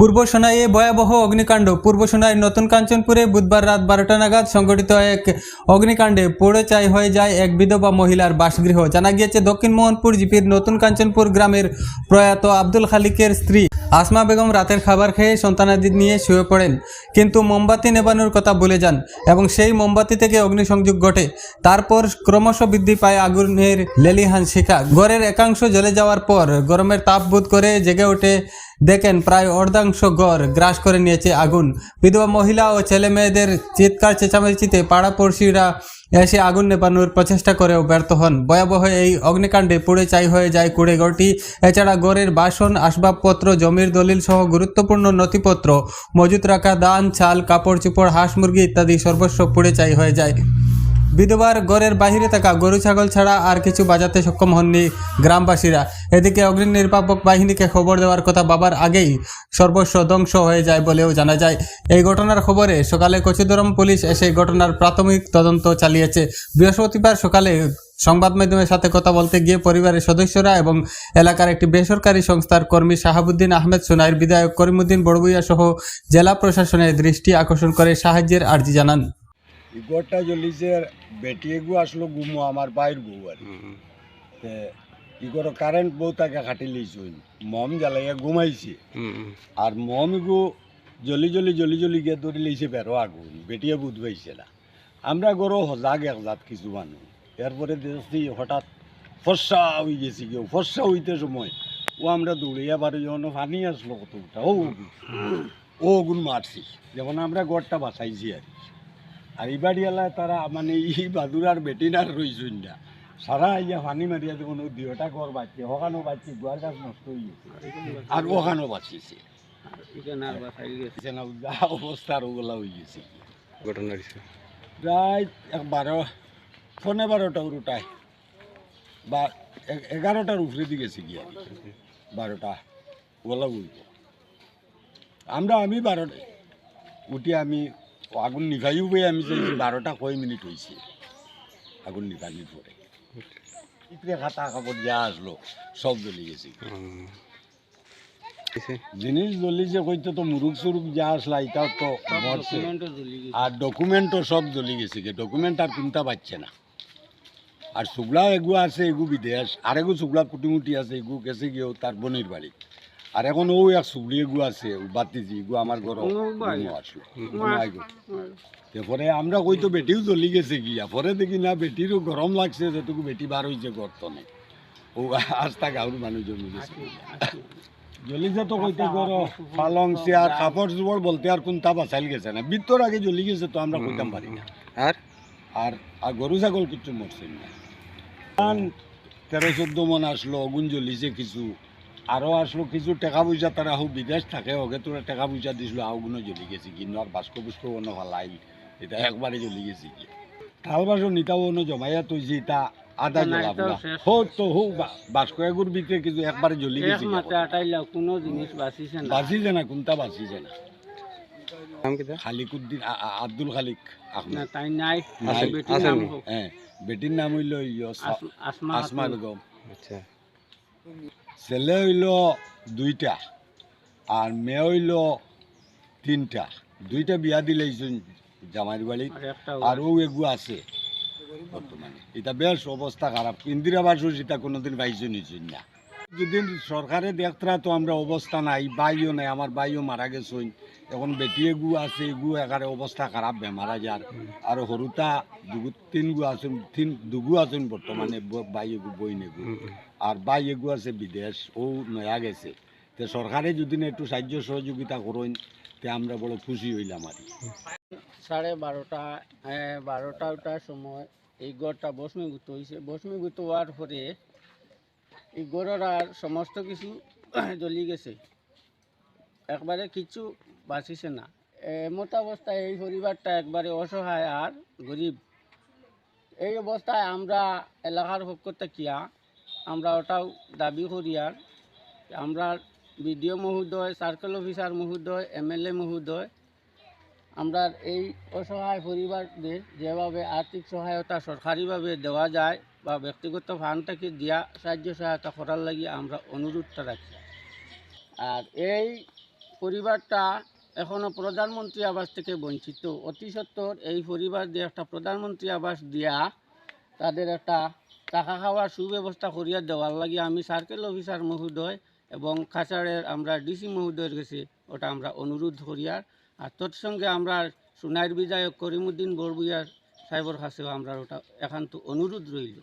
পূর্ব সোনাইয়ে ভয়াবহ অগ্নিকাণ্ড, পূর্ব সোনাই নতুন কাঞ্চনপুরে বুধবার রাত বারোটা নাগাদ সংঘটিত এক অগ্নিকাণ্ডে পড়ে চাই হয়ে যায় এক বিধবা মহিলার বাসগৃহ। জানা গিয়েছে, দক্ষিণ মোহনপুর জিপির নতুন কাঞ্চনপুর গ্রামের প্রয়াত আব্দুল খালিকের স্ত্রী আসমা বেগম রাতের খাবার খেয়ে সন্তানাদি নিয়ে শুয়ে পড়েন। কিন্তু মোমবাতি নেবানোর কথা ভুলে যান এবং সেই মোমবাতি থেকে অগ্নিসংযোগ ঘটে। তারপর ক্রমশ বৃদ্ধি পায় আগুনের লেলিহান শিখা। ঘরের একাংশ জ্বলে যাওয়ার পর গরমের তাপ বোধ করে জেগে ওঠে দেখেন প্রায় অর্ধাংশ ঘর গ্রাস করে নিয়েছে আগুন। বিধবা মহিলা ও ছেলে মেয়েদের চিৎকার, চেঁচামেচিতে পাড়াপড়শিরা এসে আগুন নেপানোর প্রচেষ্টা করেও ব্যর্থ হন। ভয়াবহ এই অগ্নিকাণ্ডে পুড়ে চাই হয়ে যায় কুড়ে ঘরটি। এছাড়া ঘরের বাসন, আসবাবপত্র, জমির দলিল সহ গুরুত্বপূর্ণ নথিপত্র, মজুত রাখা, দান, চাল, কাপড়, চোপড়, হাঁস মুরগি ইত্যাদি সর্বস্ব পুড়ে চাই হয়ে যায়। বিধবার ঘরের বাহিরে থাকা গরু, ছাগল ছাড়া আর কিছু বাজাতে সক্ষম হননি গ্রামবাসীরা। এদিকে অগ্নি নির্বাপক বাহিনীকে খবর দেওয়ার কথা বাবার আগেই সর্বস্ব ধ্বংস হয়ে যায় বলেও জানা যায়। এই ঘটনার খবরে সকালে কচুদরম পুলিশ এসে ঘটনার প্রাথমিক তদন্ত চালিয়েছে। বৃহস্পতিবার সকালে সংবাদ মাধ্যমের সাথে কথা বলতে গিয়ে পরিবারের সদস্যরা এবং এলাকার একটি বেসরকারি সংস্থার কর্মী শাহাবুদ্দিন আহমেদ সোনাইর, বিধায়ক করিমুদ্দিন বড়বুইয়া সহ জেলা প্রশাসনের দৃষ্টি আকর্ষণ করে সাহায্যের আর্জি জানান। এই জ্বলিছে বেটি এগু আসলো গুমো আমার বাইর বউ আর। তে ই করো কারেন্ট বউ তাকে খাটি লইছুন মম জ্বালাইয়া ঘুমাইছে। আর মম এগু জ্বলি জ্বলি জ্বলি জ্বলি গিয়ে ধরে লইছে বেরো আগুন। বেটিয়ে বুধ পাইছে না। আমরা গরো সজাগ একজাত কিছু মানুষ এরপরে দেখছি হঠাৎ ফর্সা হয়ে গেছি কেউ। ফর্সা হইতে সময় ও আমরা দৌড়িয়া বাড়ি যখন পানি আসলো কতটা ও ও গুণ মারছি। যেমন আমরা গড়টা বাঁচাইছি আর কি। আর এই বাড়িওয়ালায় তারা মানে ই বাদুরার বেটিনার রইছুন না। সারা ইয়া পানি মারিয়া দেখুন দুইটা ঘর বাঁচছে ওখানেও বাঁচছে দুয়ার গাছ নষ্ট হয়ে গেছে। আর ওখানেও বাঁচিয়েছে। অবস্থা আর ওগুলা হয়ে গেছে। প্রায় এক বারো পনেরো বারোটা উঠোটায় বা এগারোটার উপরে দিয়ে গেছে গিয়া। বারোটা ওগুলা উঠব আমরা আমি বারোটা উঠি আমি আগুন নিভাইও বই আমি চাইছি বারোটা কয় মিনিট হয়েছে আগুন নিভানির পরে। ইতরে খাতা কাপড় যা আসলো সব জ্বলে গেছে। জিনিস জ্বলিছে কইতে তো মুরুখ সুরুখ যা আসলা এটাও তো মরছে আর ডকুমেন্টও সব জ্বলি গেছে গে। ডকুমেন্ট আর কোনটা পাচ্ছে না। আর শুক্লা এগু আছে এগু বিদেশ। আর এগু শুক্লা কুটিমুটি আছে এগু গেছে গিয়েও তার বনির বাড়ি। আর এখন ও এক শুকলি গু আছে বাতিজি গু আমার ঘর আসলো। তারপরে আমরা কই তো বেটিও জ্বলি গেছে গিয়া পরে দেখি না বেটিরও গরম লাগছে যেটুকু বেটি বার হয়েছে গর্তনে ও আস্তা গাঁর মানুষ জমি গেছে জ্বলিছে তো কইতে করো পালং চেয়ার কাপড় চোপড় বলতে আর কোনটা বাঁচাইল গেছে না। বিত্তর আগে জ্বলি গেছে তো আমরা কইতাম পারি না। আর? আর আর গরু ছাগল কিছু মরছে না। তেরো চোদ্দ মন আসলো অগুন জ্বলিছে কিছু। আরও আসলো কিছু টাকা পয়সা তারা হোক বিদেশ থাকে ওকে তোরা টাকা পয়সা দিছিল আগুনও জ্বলি গেছে কিন্তু আর বাস্ক বুস্ক ভালাই এটা একবারে জ্বলি গেছি কি থাল বাসন নিতাও অন্য জমাইয়া তৈছি তা আদা জ্বলাব না হো তো হোক বাস্ক এগুর ভিতরে কিছু একবারে জ্বলি গেছে কোনো জিনিস বাঁচিছে না। বাঁচিছে না কোনটা বাঁচিছে না। নাম খালিকুদ্দিন আব্দুল খালিক তাই বেটির নাম। হ্যাঁ বেটির নাম হইল আসমা বেগম। আচ্ছা। ছেলে হইল দুইটা আর মেয়ে হইল তিনটা। দুইটা বিয়া দিলে জামাইর বাড়ি। আর আর ও এগু আছে বর্তমানে। এটা বেশ অবস্থা খারাপ। ইন্দিরা বাসু সেটা কোনোদিন পাইছে নিছেন না যদি সরকারে দেখতরা তো আমরা অবস্থা নাই, বাইও নাই, আমার বাইও মারা গেছেন এখন বেটি গু আছে এগু একারে অবস্থা খারাপ বেমারা যার আর সৰুতা দুগু তিন গু আছেন তিন দুগু আছেন বর্তমানে বাই এগু, বই নেগু। আর বাই এগু আছে বিদেশ, ও নয়া গেছে। তে সরকারে যদি না একটু সাহায্য সহযোগিতা করেন তে আমরা বড় খুশি হইলাম আর। সাড়ে বারোটা বারোটা সময় এই গড়টা বসমীভূত হয়েছে বসমীভূত হওয়ার পরে এই গড়ের আর সমস্ত কিছু জ্বলি গেছে। একবারে কিছু বাঁচিছে না। এমত অবস্থায় এই পরিবারটা একবারে অসহায় আর গরিব। এই অবস্থায় আমরা এলাকার পক্ষ থেকে আমরা ওটাও দাবি করি আর। আমরা বিডিও মহোদয়, সার্কেল অফিসার মহোদয়, এমএলএ মহোদয়, আমরা এই অসহায় পরিবারদের যেভাবে আর্থিক সহায়তা সরকারিভাবে দেওয়া যায় বা ব্যক্তিগত থেকে দিয়া সাহায্য সহায়তা করার লাগি আমরা অনুরোধটা রাখি। আর এই পরিবারটা এখনও প্রধানমন্ত্রী আবাস থেকে বঞ্চিত। অতি সত্বর এই পরিবার দিয়ে একটা প্রধানমন্ত্রী আবাস দিয়া তাদের একটা টাকা খাওয়ার সুব্যবস্থা করিয়া দেওয়ার লাগে আমি সার্কেল অফিসার মহোদয় এবং কাছাড়ের আমরা ডিসি মহোদয়ের কাছে ওটা আমরা অনুরোধ করিয়ার আর তৎসঙ্গে আমরা সোনাইর বিধায়ক করিমুদ্দিন বড়বুইয়ার সাহেবের কাছেও আমরা ওটা একান্ত অনুরোধ রইল।